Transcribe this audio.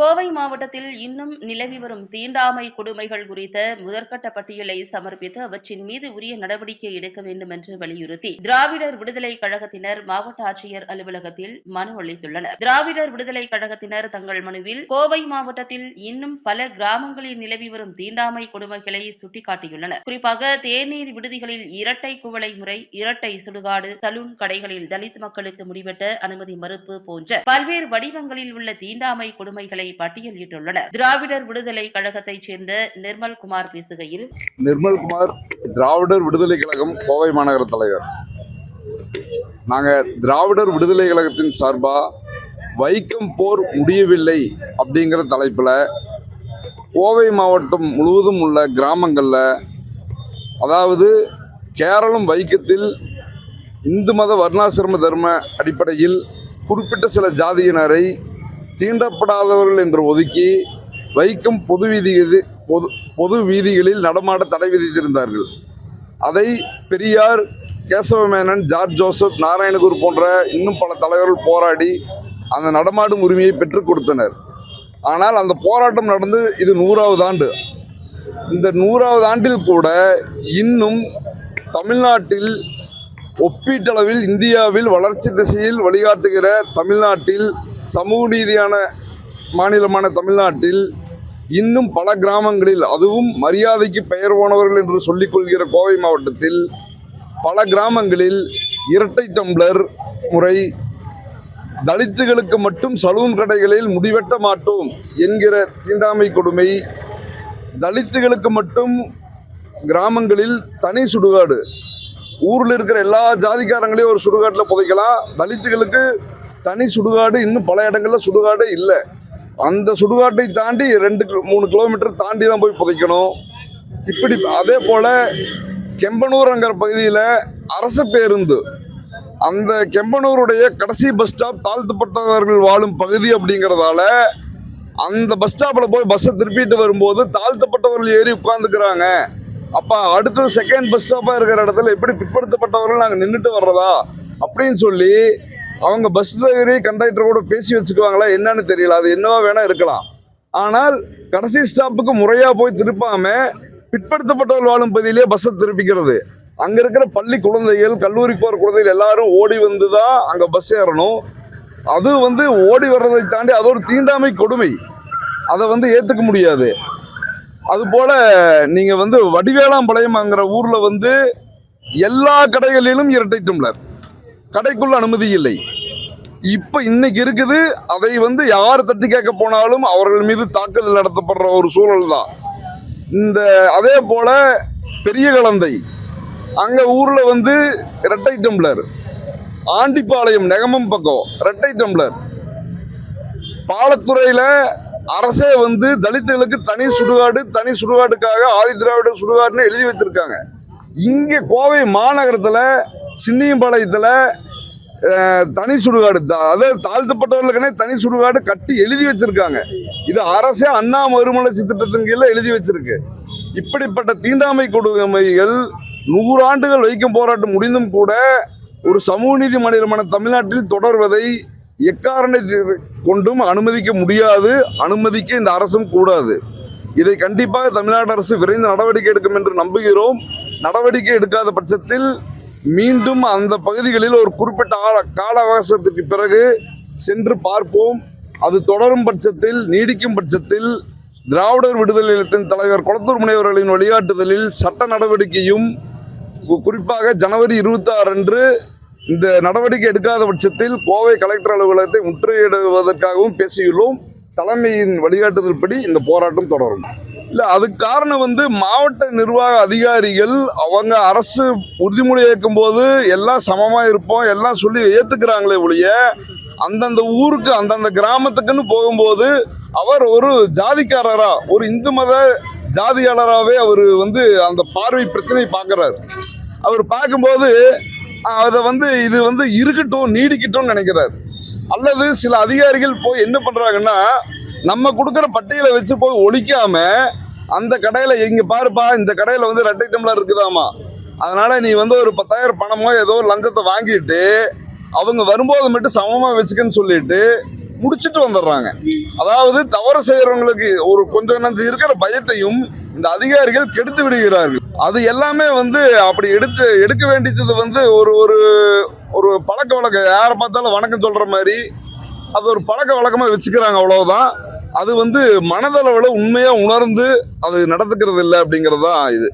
கோவை மாவட்டத்தில் இன்னும் நிலவி வரும் தீண்டாமை கொடுமைகள் குறித்த முதற்கட்ட பட்டியலை சமர்ப்பித்து அவற்றின் மீது உரிய நடவடிக்கை எடுக்க வேண்டும் என்று வலியுறுத்தி திராவிடர் விடுதலை கழகத்தினர் மாவட்ட ஆட்சியர் அலுவலகத்தில் மனு அளித்துள்ளனர். திராவிடர் விடுதலை கழகத்தினர் தங்கள் மனுவில் கோவை மாவட்டத்தில் இன்னும் பல கிராமங்களில் நிலவி வரும் தீண்டாமை கொடுமைகளை சுட்டிக்காட்டியுள்ளனர். குறிப்பாக தேநீர் விடுதிகளில் இரட்டை குவளை முறை இரட்டை சுடுகாடு சலூன் கடைகளில் தலித் மக்களுக்கு முடிவெட்ட அனுமதி மறுப்பு போன்ற பல்வேறு வடிவங்களில் உள்ள தீண்டாமை கொடுமைகளை பட்டியலிட்டுள்ளனர். திராவிடர் விடுதலை கழகத்தைச் சேர்ந்த நிர்மல் குமார் பேசுகையில் நிர்மல்குமார் திராவிடர் விடுதலை கழகம் கோவை மாநகர தலைவர். நாங்கள் திராவிடர் விடுதலை கழகத்தின் சார்பாக வைக்கம் போர் முடியவில்லை அப்படிங்கிற தலைப்பில் கோவை மாவட்டம் முழுவதும் உள்ள கிராமங்களில் அதாவது கேரளம் வைக்கத்தில் இந்து மத வர்ணாசிரம தர்ம அடிப்படையில் குறிப்பிட்ட சில ஜாதியினரை தீண்டப்படாதவர்கள் என்று ஒதுக்கி வைக்கம் பொது வீதிகளில் பொது பொது வீதிகளில் நடமாட தடை விதித்திருந்தார்கள். அதை பெரியார் கேசவமேனன் ஜார்ஜ் ஜோசப் நாராயணகுரு போன்ற இன்னும் பல தலைவர்கள் போராடி அந்த நடமாடும் உரிமையை பெற்றுக் கொடுத்தனர். ஆனால் அந்த போராட்டம் நடந்து இது நூறாவது ஆண்டு. இந்த நூறாவது ஆண்டில் கூட இன்னும் தமிழ்நாட்டில் ஒப்பீட்டளவில் இந்தியாவில் வளர்ச்சி திசையில் வழிகாட்டுகிற தமிழ்நாட்டில் சமூக ரீதியான மாநிலமான தமிழ்நாட்டில் இன்னும் பல கிராமங்களில் அதுவும் மரியாதைக்கு பெயர் போனவர்கள் என்று சொல்லிக்கொள்கிற கோவை மாவட்டத்தில் பல கிராமங்களில் இரட்டை டம்ளர் முறை தலித்துகளுக்கு மட்டும் சலூன் கடைகளில் முடிவெட்ட மாட்டோம் என்கிற தீண்டாமை கொடுமை தலித்துகளுக்கு மட்டும் கிராமங்களில் தனி சுடுகாடு. ஊரில் இருக்கிற எல்லா ஜாதிக்காரங்களையும் ஒரு சுடுகாட்டில் புதைக்கலாம் தலித்துகளுக்கு தனி சுடுகாடு இன்னும் பல இடங்களில் சுடுகாடே இல்லை. அந்த சுடுகாட்டை தாண்டி ரெண்டு கிலோ மூணு கிலோமீட்டர் தாண்டி தான் போய் புதைக்கணும். இப்படி அதே போல் கெம்பனூர்ங்கிற பகுதியில் அரசு பேருந்து. அந்த கெம்பனூருடைய கடைசி பஸ் ஸ்டாப் தாழ்த்தப்பட்டவர்கள் வாழும் பகுதி அப்படிங்கிறதால அந்த பஸ் ஸ்டாப்பில் போய் பஸ்ஸை திருப்பிட்டு வரும்போது தாழ்த்தப்பட்டவர்கள் ஏறி உட்காந்துக்கிறாங்க அப்போ அடுத்தது செகண்ட் பஸ் ஸ்டாப்பாக இருக்கிற இடத்துல எப்படி பிற்படுத்தப்பட்டவர்கள் நாங்கள் நின்றுட்டு வர்றதா அப்படின்னு சொல்லி அவங்க பஸ் டிரைவரே கண்டக்டர் கூட பேசி வச்சுக்குவாங்களா? என்னன்னு தெரியல. அது என்னவா வேணா இருக்கலாம். ஆனால் கடைசி ஸ்டாப்புக்கு முறையாக போய் திருப்பாம பிற்படுத்தப்பட்டவர்கள் வாழும் பகுதியிலே பஸ்ஸை திருப்பிக்கிறது. அங்கே இருக்கிற பள்ளி குழந்தைகள் கல்லூரிக்கு போகிற குழந்தைகள் எல்லாரும் ஓடி வந்து தான் அங்கே பஸ் ஏறணும். அது வந்து ஓடி வர்றதை தாண்டி அது ஒரு தீண்டாமை கொடுமை. அதை வந்து ஏற்றுக்க முடியாது. அதுபோல் நீங்கள் வந்து வடிவேளாம்பாளையம்ங்கிற ஊரில் வந்து எல்லா கடைகளிலும் இரட்டை டம்ளர் கடைக்குள்ள அனுமதி இல்லை. இப்போ இன்னைக்கு இருக்குது அதை வந்து யார் தட்டி கேட்க போனாலும் அவர்கள் மீது தாக்குதல் நடத்தப்படுற ஒரு சூழல் தான் இந்த அதே போல பெரிய கலந்தை அங்கே ஊரில் வந்து ரெட்டை டம்ளர் ஆண்டிப்பாளையம் நெகமம் பக்கம் ரெட்டை டம்ளர். பாலத்துறையில் அரசே வந்து தலித்துகளுக்கு தனி சுடுகாடு தனி சுடுகாடுக்காக ஆதி சுடுகாடுன்னு எழுதி வச்சிருக்காங்க. இங்கே கோவை மாநகரத்தில் சின்னியம்பாளையத்தில் தனி சுடுகாடு. அதாவது தாழ்த்தப்பட்டவர்களுக்குனே தனி சுடுகாடு கட்டி எழுதி வச்சிருக்காங்க. இது அரசே அண்ணா மறுமலர்ச்சி திட்டத்தின் கீழே எழுதி வச்சிருக்கு. இப்படிப்பட்ட தீண்டாமை கொடுமைகள் நூறாண்டுகள் வைக்கும் போராட்டம் முடிந்தும் கூட ஒரு சமூக நீதி மாநிலமான தமிழ்நாட்டில் தொடர்வதை எக்காரணத்தை கொண்டும் அனுமதிக்க முடியாது அனுமதிக்க இந்த அரசும் கூடாது. இதை கண்டிப்பாக தமிழ்நாடு அரசு விரைந்து நடவடிக்கை எடுக்கும் என்று நம்புகிறோம். நடவடிக்கை எடுக்காத பட்சத்தில் மீண்டும் அந்த பகுதிகளில் ஒரு குறிப்பிட்ட ஆழ- கால அவகாசத்திற்கு பிறகு சென்று பார்ப்போம். அது தொடரும் பட்சத்தில் நீடிக்கும் பட்சத்தில் திராவிடர் விடுதலை இயக்கத்தின் தலைவர் குளத்தூர் முனைவர்களின் வழிகாட்டுதலில் சட்ட நடவடிக்கையும் கு- குறிப்பாக ஜனவரி இருபத்தி ஆறு அன்று இந்த நடவடிக்கை எடுக்காத பட்சத்தில் கோவை கலெக்டர் அலுவலகத்தை முற்றுகையிடுவதற்காகவும் பேசியுள்ளோம். தலைமையின் வழிகாட்டுதல்படி இந்த போராட்டம் தொடரும். இல்லை அதுக்கு காரணம் வந்து மாவட்ட நிர்வாக அதிகாரிகள் அவங்க அரசு உறுதிமொழி ஏற்கும் போது எல்லாம் சமமாக இருப்போம் எல்லாம் சொல்லி ஏற்றுக்கிறாங்களே ஒழிய அந்தந்த ஊருக்கு அந்தந்த கிராமத்துக்குன்னு போகும்போது அவர் ஒரு ஜாதிக்காரரா ஒரு இந்து மத ஜாதியாளராகவே அவர் வந்து அந்த பார்வை பிரச்சனையை பார்க்குறாரு அவர் பார்க்கும்போது அதை வந்து இது வந்து இருக்கட்டும் நீடிக்கட்டும்னு நினைக்கிறார். அல்லது சில அதிகாரிகள் போய் என்ன பண்ணுறாங்கன்னா நம்ம கொடுக்குற பட்டியலை வச்சு போய் ஒழிக்காம அந்த கடையில் இங்கே பாருப்பா இந்த கடையில் வந்து ரெட்டை டம்ளர் இருக்குதாமா? அதனால் நீ வந்து ஒரு பத்தாயிரம் பணமோ ஏதோ ஒரு லஞ்சத்தை வாங்கிட்டு அவங்க வரும்போது மட்டும் சமமாக வச்சுக்கன்னு சொல்லிட்டு முடிச்சிட்டு வந்துடுறாங்க. அதாவது தவறு செய்கிறவங்களுக்கு ஒரு கொஞ்சம் நஞ்சு இருக்கிற பயத்தையும் இந்த அதிகாரிகள் கெடுத்து விடுகிறார்கள். அது எல்லாமே வந்து அப்படி எடுத்து எடுக்க வேண்டியது வந்து ஒரு ஒரு ஒரு பழக்க வழக்கம். யாரை பார்த்தாலும் வணக்கம் சொல்கிற மாதிரி அது ஒரு பழக்க வழக்கமாக வச்சுக்கிறாங்க அவ்வளோதான் அது வந்து மனதளவில் உண்மையாக உணர்ந்து அது நடந்துக்கிறது இல்லை அப்படிங்கிறது தான் இது.